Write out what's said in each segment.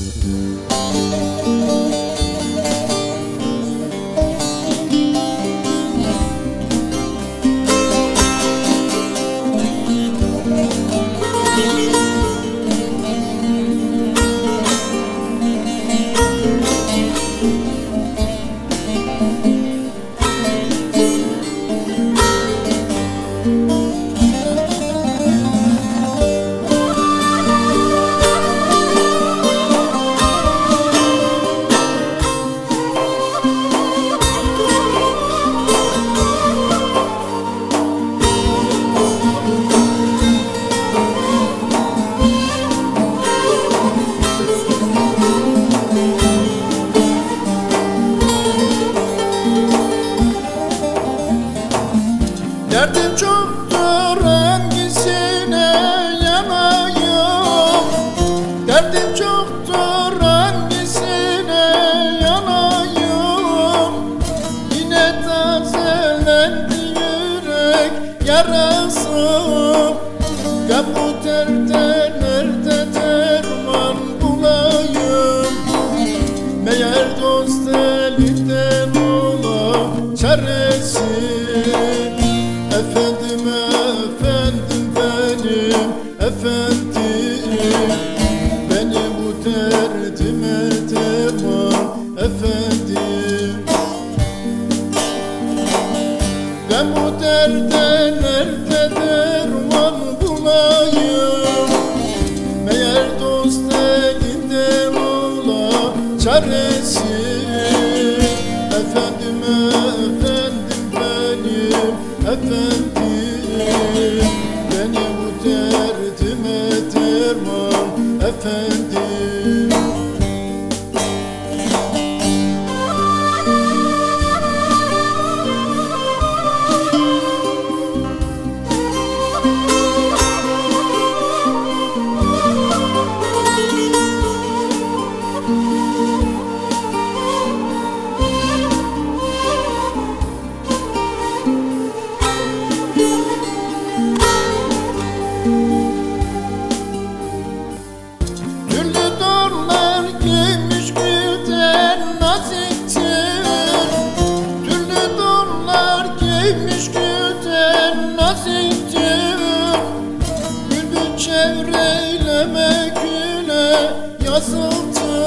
Música Derdim çoktur hangisine yanayım? Derdim çoktur hangisine yanayım? Yine tazelendi yürek yarası Kapı terde nerede derman bulayım? Meğer dostum efendim Beni bu derdime devam. Efendim Ben bu derde nerede derman bulayım? Meğer dost elinde ola çaresi Efendim efendim benim efendim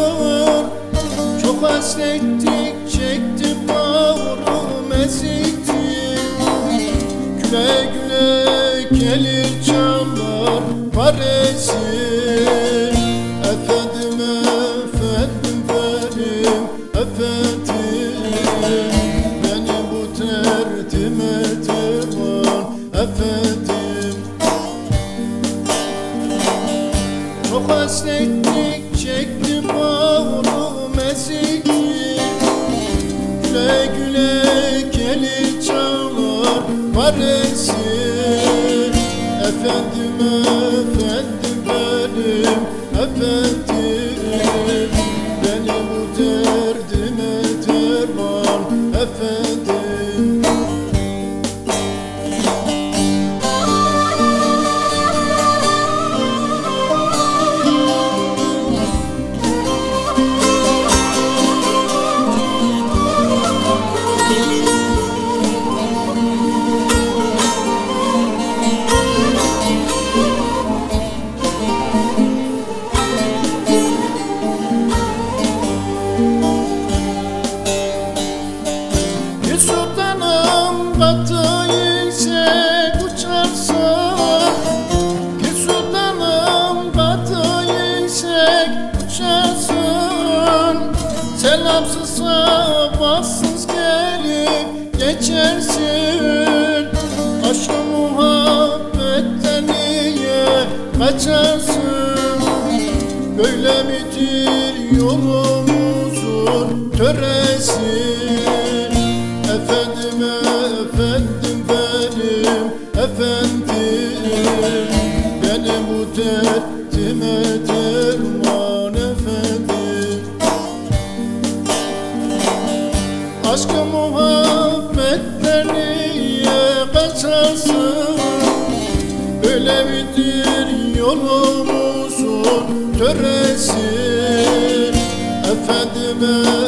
yazıltır Çok hasrettik çektim bağrım eziktir Güle güle gelir canlar paresi Güle güle gelir çağlar paresi Efendim efendim batı yüksek uçarsın Bir sultanım uçarsın Selamsız sabahsız gelip geçersin. Aşkı muhabbetten niye kaçarsın? Böyle midir yolumuzun töresi efendim Benim bu derdime derman efendim. Aşkı muhabbetler niye kaçarsın yolumuzun töresi? Efendim